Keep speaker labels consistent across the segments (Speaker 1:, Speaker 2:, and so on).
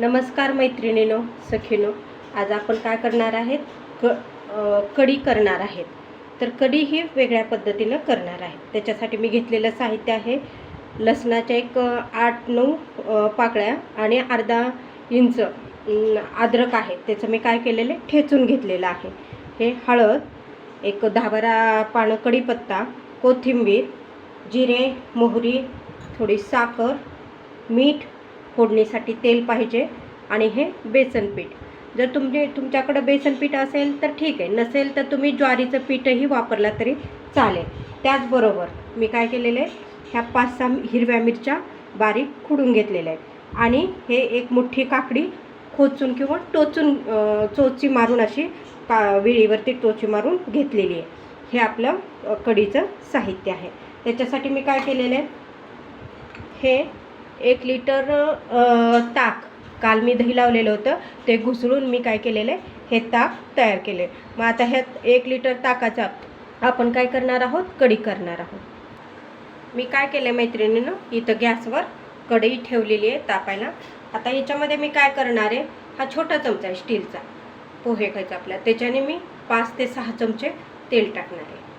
Speaker 1: नमस्कार मैत्रिणीनो सखीनो आज आपण काय करणार आहेत? क कढी करणार आहेत. तर कढी ही वेगळ्या पद्धतीनं करणार आहे त्याच्यासाठी मी घेतलेलं साहित्य आहे लसणाच्या एक आठ नऊ पाकळ्या आणि अर्धा इंच अद्रक आहे. त्याचं मी काय केलेलं आहे? ठेचून घेतलेलं आहे. हे हळद एक दहा बारा पानं कढीपत्ता कोथिंबीर जिरे मोहरी थोडी साखर मीठ फोडणीसाठी तेल पाहिजे आणि हे बेसन पीठ. जर तुमचे तुमच्याकडं बेसन पीठ असेल तर ठीक आहे. नसेल तर तुम्ही ज्वारीचं पीठही वापरला तरी चालेल. त्याचबरोबर मी काय केलेलं आहे? ह्या पाच सहा हिरव्या मिरच्या बारीक खुडून घेतलेल्या आहेत. आणि हे एक मुठ्ठी काकडी खोचून किंवा टोचून चोची मारून अशी का विळीवरती टोची मारून घेतलेली आहे. हे आपलं कडीचं कढीचं साहित्य आहे. त्याच्यासाठी मी काय केलेलं आहे? हे एक लिटर ताक काल मी दही लावलेलं होतं. ते घुसळून मी काय केलेलं आहे? हे ताक तयार केले मग आता ह्यात एक लिटर ताकाचा आपण काय करणार आहोत? कढी करणार आहोत. मी काय केलं मैत्रिणीनं? इथं गॅसवर कढई ठेवलेली आहे तापायला. आता याच्यामध्ये मी काय करणार आहे? हा छोटा चमचा आहे स्टीलचा. पोहे खायचा आपल्या त्याच्याने मी पाच ते सहा चमचे तेल टाकणार आहे.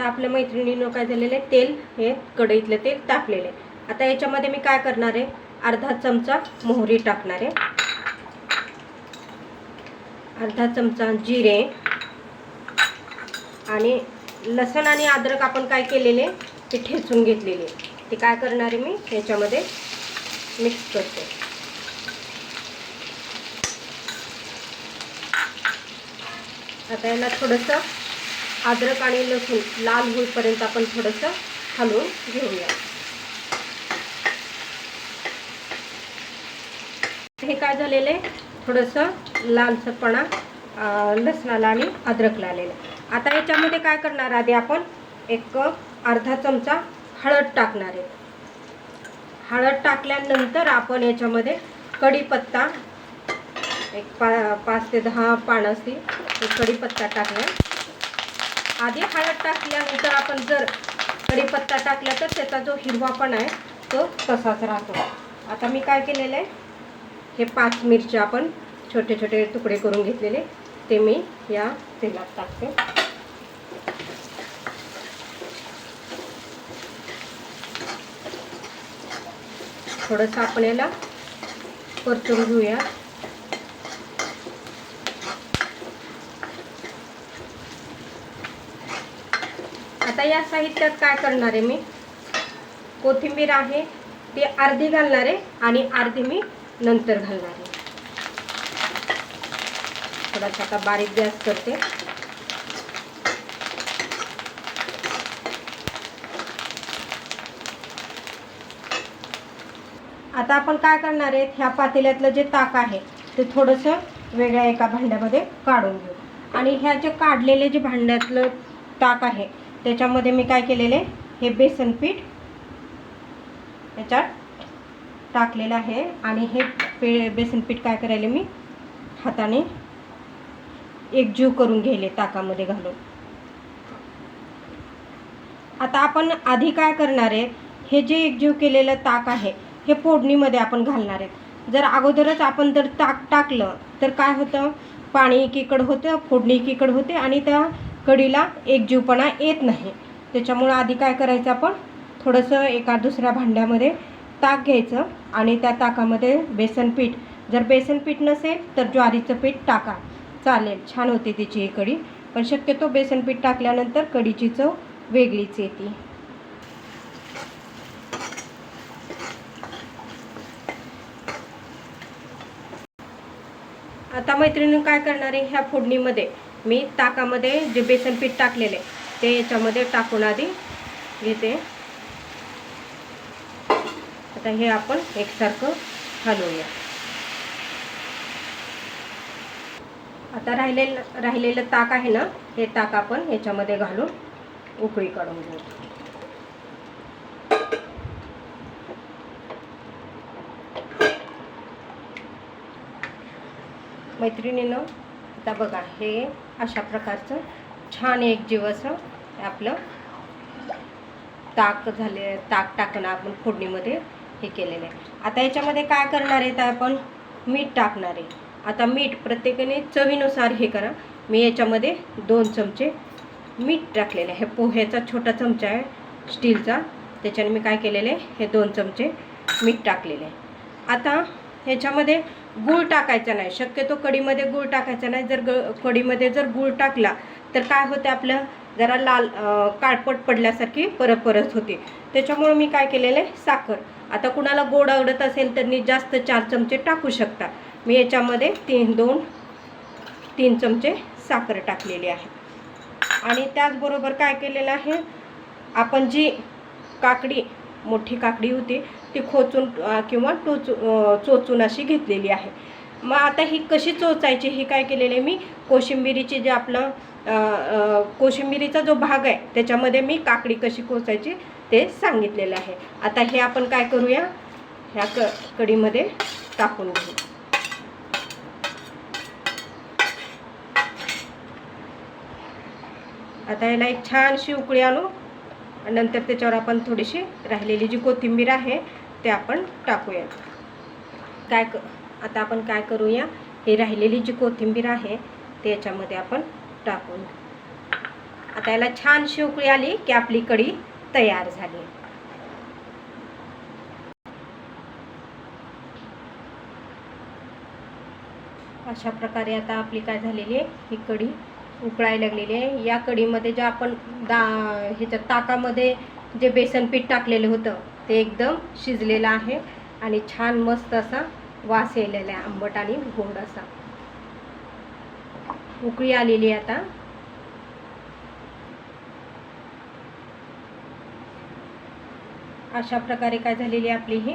Speaker 1: आता आपल्या मैत्रिणीनं काय झालेलं आहे तेल हे कढईतलं तेल टाकलेलं आहे. आता याच्यामध्ये मी काय करणार आहे अर्धा चमचा मोहरी टाकणार आहे. अर्धा चमचा जिरे आणि लसण आणि अद्रक आपण काय केलेले ते ठेचून घेतलेले. ते काय करणार आहे मी याच्यामध्ये मिक्स करते. आता याला थोडंसं अद्रक आणि लसूण लाल होईपर्यंत आपण थोडंसं हलवून घेऊया. हे काय झालेलं आहे? थोडंसं लालसपणा लसणाला आणि अद्रकला आलेलं आहे. आता याच्यामध्ये काय करणार आधी आपण? एक अर्धा चमचा हळद टाकणार आहे. हळद टाकल्यानंतर आपण याच्यामध्ये कढीपत्ता एक पा पाच ते दहा पानं असतील कढीपत्ता टाकणार. आधी हळद टाकल्यानंतर आपण जर कढीपत्ता टाकला तर त्याचा जो हिरवापण आहे तो तसाच राहतो. आता मी काय केलेलं आहे? हे पाच मिरच्या आपण छोटे छोटे तुकडे करून घेतलेले ते मी या तेलात टाकते. थोडंसं आपण याला परतून घेऊया आता या साहित्यात काय करणार आहे मी? कोथिंबीर आहे ती अर्धी घालणार आहे आणि अर्धी मी नंतर घालणार आहे. थोडासा आता बारीक गॅस करते. आता आपण काय करणार आहे ह्या पातेल्यातलं जे ताक आहे ते थोडंसं वेगळ्या एका भांड्यामध्ये काढून घेऊ. आणि ह्या जे काढलेले जे भांड्यातलं ताक आहे त्याच्यामध्ये मी काय केलेले हे बेसन पीठ याच्यात टाकलेलं आहे. आणि हे पे बेसन पीठ काय करायले मी हाताने एकजीव करून घेले ताकामध्ये घालून. आता आपण आधी काय करणार आहे हे जे एकजीव केलेलं ताक आहे हे फोडणीमध्ये आपण घालणार आहेत. जर अगोदरच आपण जर ताक टाकलं तर काय होतं? पाणी एकीकडं होतं फोडणी एकीकडं होते आणि त्या कढीला एकजीवपणा येत नाही. त्याच्यामुळं आधी काय करायचं आपण? थोडंसं एका दुसऱ्या भांड्यामध्ये ताक घ्यायचं आणि त्या ताकामध्ये बेसन पीठ. जर बेसन पीठ नसेल तर ज्वारीचं पीठ टाका. चालेल छान होते तिची ही कढी. पण शक्यतो बेसन पीठ टाकल्यानंतर कढीची चव वेगळीच येते. आता मैत्रिणी काय करणार आहे? ह्या फोडणीमध्ये मी ताकामध्ये जे बेसन पीठ टाकलेले ते याच्यामध्ये टाकून आधी घेते. आता हे आपण एकसारखं हलवूया आता राहिलेलं राहिलेलं ताक आहे ना हे ताक आपण ह्याच्यामध्ये घालून उकळी काढून घेऊ. मैत्रिणीनं आता बघा हे अशा प्रकारचं छान एक जीव असं आपलं ताक झाले ताक टाकणं आपण फोडणीमध्ये हे केलेलं आहे. आता याच्यामध्ये काय करणार आहे तर आपण मीठ टाकणार आहे. आता मीठ प्रत्येकाने चवीनुसार हे करा. मी याच्यामध्ये दोन चमचे मीठ टाकलेले आहे. हे पोह्याचा छोटा चमचा आहे स्टीलचा. त्याच्याने मी काय केलेले आहे हे दोन चमचे मीठ टाकलेले आहे. आता ह्याच्यामध्ये गूळ टाकायचा नाही. शक्यतो कढीमध्ये गूळ टाकायचा नाही. जर ग कढीमध्ये जर गूळ टाकला तर काय होते आपलं? जरा लाल काळपट पडल्यासारखी परत परत होते. त्याच्यामुळं मी काय केलेलं आहे? साखर. आता कुणाला गोड आवडत असेल त्यांनी जास्त चार चमचे टाकू शकता मी याच्यामध्ये तीन दोन तीन चमचे साखर टाकलेली आहे. आणि त्याचबरोबर काय केलेलं आहे? आपण जी काकडी मोठी काकडी होती ती खोचून किंवा टोचू चोचून अशी घेतलेली आहे. मग आता ही कशी चोचायची ही काय केलेली आहे मी? कोशिंबिरीची जे आपलं कोशिंबिरीचा जो भाग आहे त्याच्यामध्ये मी काकडी कशी कोचायची ते सांगितलेलं आहे. आता हे आपण काय करूया? ह्या क कढीमध्ये टाकून घेऊ. आता याला एक छानशी उकळी आणू. नंतर त्याच्यावर आपण थोडीशी राहिलेली जी कोथिंबीर आहे ते आपण टाकूया. काय क आता आपण काय करूया? ही राहिलेली जी कोथिंबीर आहे ते याच्यामध्ये आपण टाकून आता याला छान शिवकळी आली की आपली कढी तयार झाली. अशा प्रकारे आता आपली काय झालेली आहे ही कढी उकळायला लागलेली आहे. या कढीमध्ये जे आपण दा ह्याच्या ताकामध्ये जे बेसन पीठ टाकलेलं होतं ते एकदम शिजलेलं आहे आणि छान मस्त असा वास येलेला आहे आंबट आणि गोड असा. उकळी आलेली आता. अशा प्रकारे काय झालेली आपली ही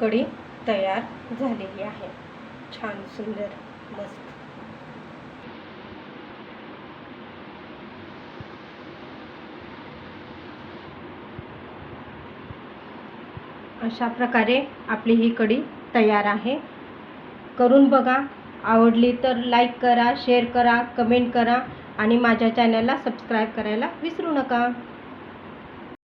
Speaker 1: कढी तयार झालेली आहे. छान सुंदर मस्त. अशा प्रकारे आपली ही कढी तयार आहे. करून बघा. आवडली तर लाईक करा शेअर करा कमेंट करा आणि माझ्या चॅनलला सबस्क्राईब करायला विसरू नका.